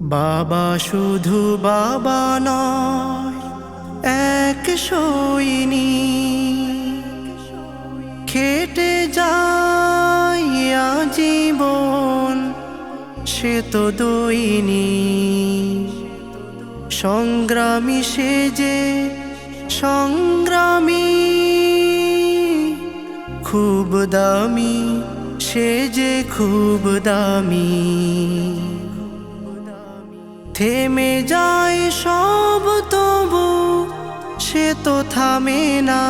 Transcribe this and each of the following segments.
বাবা শুধু বাবা নয়, এক সৈনী। খেটে যায় জীবন সে তো দইনি সংগ্রামী সে যে, সংগ্রামী। খুব দামি, সে যে খুব দামি। থেমে যায় সব তবু, সে তো থামে না।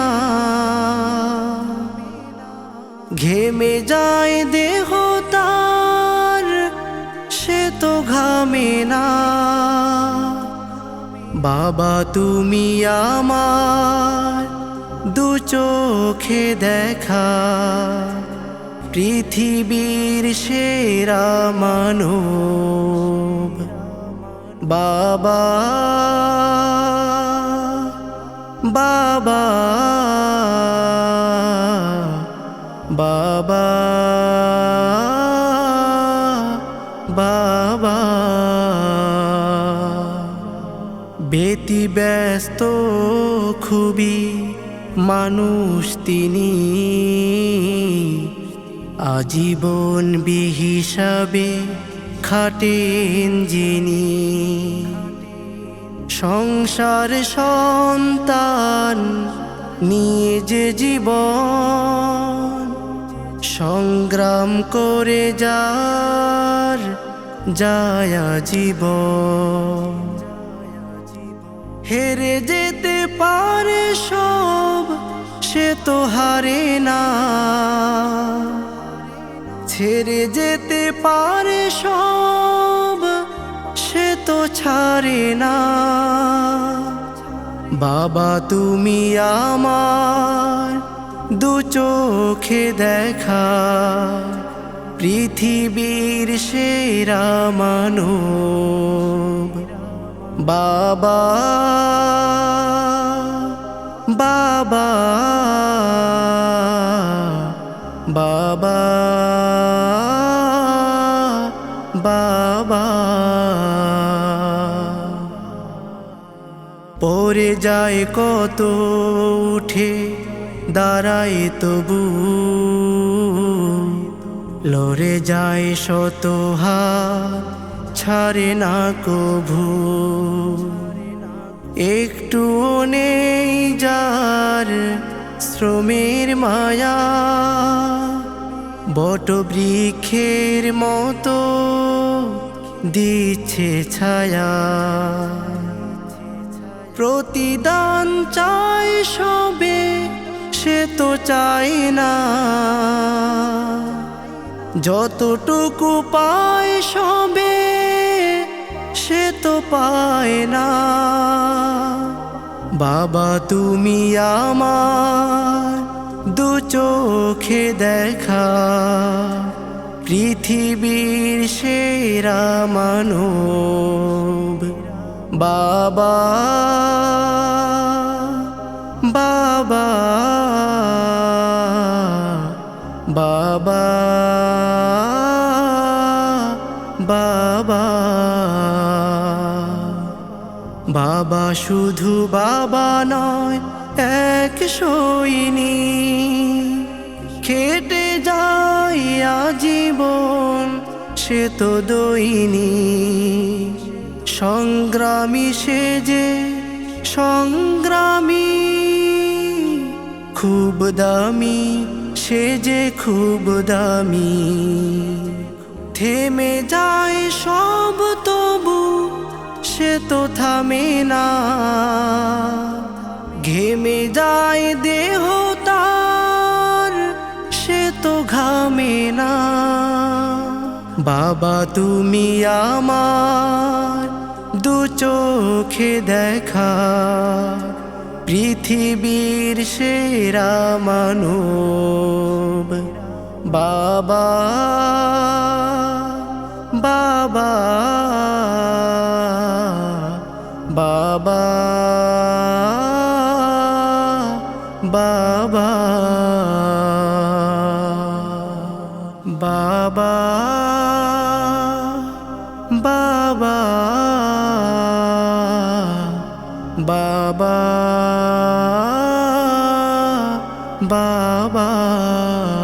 ঘেমে যায় দেহ তার, সে তো ঘামে না। বাবা, তুমি আমার দু চোখে দেখা। পৃথিবীর সেরা মানব বাবা বাবা বাবা বাবা। বেতি ব্যস্ত খুবই মানুষ তিনি। আজীবন বিহিসাবে খাটেন যিনি সংসার সন্তান, নিয়ে যে জীবন সংগ্রাম করে যার যায় জীব হেরে যেতে পারে সব, সে তো হারে না। ছেড়ে যেতে পারে সব, সে তো ছাড়ে না। বাবা, তুমি আমার দু চোখে দেখা। পৃথিবীর সেরা মানব। বাবা বাবা বাবা। বাবা। পরে যায় কত উঠে, দাঁড়ায় তবু। লড়ে যায় শত হাত, ছাড়ে না কভু। একটু নেই যার শ্রমের মায়া। বট বৃক্ষের মতো দিচ্ছে ছায়া। প্রতিদান চাই সবে, সে তো চাই না। যতটুকু পায় সবে, সে তো পায় না। বাবা, তুমি আমার দু চোখে দেখা পৃথিবীর সেরা মানব। বাবা বাবা বাবা বাবা। বাবা শুধু বাবা নয় এক সৈনী খেটে যায় জীবন সে তো দইনি সংগ্রামী সে যে সংগ্রামী, খুব দামি, সে যে খুব দামি। থেমে যায় সব তবু, সে তো থামে না। ঘেমে যায় দেহ তার, সে তো ঘামে না। বাবা, তুমি আমার দু চোখে দেখা, পৃথিবীর সেরা মানব। বাবা বাবা বাবা। বাবা বাবা বাবা বাবা বাবা।